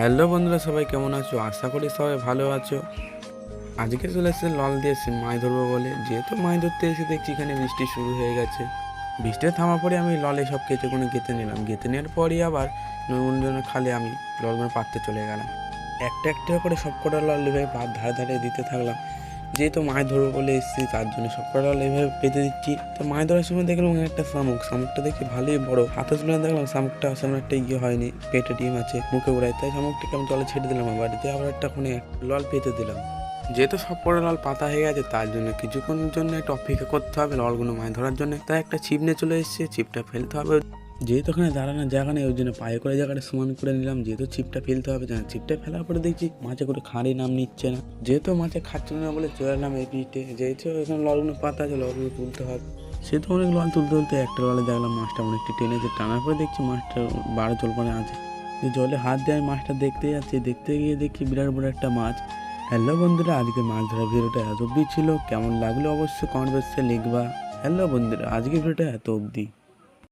Hello বন্ধুরা, সবাই কেমন আছো? আশা করি সবাই ভালো আছো। আজকে চলে এসেছে লল দিয়ে মাছ ধরবো বলে। যেহেতু মাছ ধরতে এসে দেখছি এখানে বৃষ্টি শুরু হয়ে গেছে। বৃষ্টি থামা পরে আমি ললে সব কেটে কোনো গেঁথে নিলাম। গেঁথে নেওয়ার পরই আবার নতুন খালে আমি ললগুলো পাততে চলে গেলাম। একটা একটা করে সব কটা লল পা ধারে ধারে দিতে থাকলাম। যেহেতু মাছ ধরবো বলে এসেছি, তার জন্য সব কটা লল এভাবে পেতে দিচ্ছি। তো মাছ ধরার সময় দেখলাম একটা শামুক, শামুকটা দেখি ভালোই বড়। হাতে তুলে দেখলাম শামুকটা সেমন একটা ইয়ে হয়নি, পেটে ডিম আছে, মুখে উড়াই তাই শামুকটাকে আমি জলে ছেড়ে দিলাম আমার বাড়িতে আবার একটা ওখানে লল পেতে দিলাম। যেহেতু সব কটা লল পাতা হয়ে গেছে, তার জন্য কিছুক্ষণের জন্য একটা অপেক্ষা করতে হবে, ললগুলো মাছ ধরার জন্য। তাই একটা ছিপ নিয়ে চলে এসেছে, ছিপটা ফেলতে হবে। যেহেতু ওখানে দাঁড়ানোর জায়গা নেই, ওই জন্য পায়ে করে জায়গাটা সমান করে নিলাম। যেহেতু ছিপটা ফেলতে হবে না, ছিপটা ফেলার পরে দেখছি মাছে করে খাঁড়ি নাম নিচ্ছে না। যেহেতু মাছে খাচ্ছে না বলে চলে এলাম এই পিঠে। যেহেতু এখানে ললগুলো পাতা আছে, ললগুলো তুলতে হবে। সে তো অনেক লল তুলতে তুলতে একটা ললে দেখলাম মাছটা অনেকটা টেনেছে টানার পরে দেখছি মাছটা বারো জল করে আছে। যে জলে হাত দিয়ে মাছটা দেখতে যাচ্ছি, দেখতে গিয়ে দেখি বিরাট বড় একটা মাছ। হ্যালো বন্ধুরা, আজকে মাছ ধরা ভিডিওটা এত অবধি ছিল। কেমন লাগল অবশ্যই কমেন্ট বক্সে লিখবা। হ্যালো বন্ধুরা আজকে ভিডিওটা এত অবধি।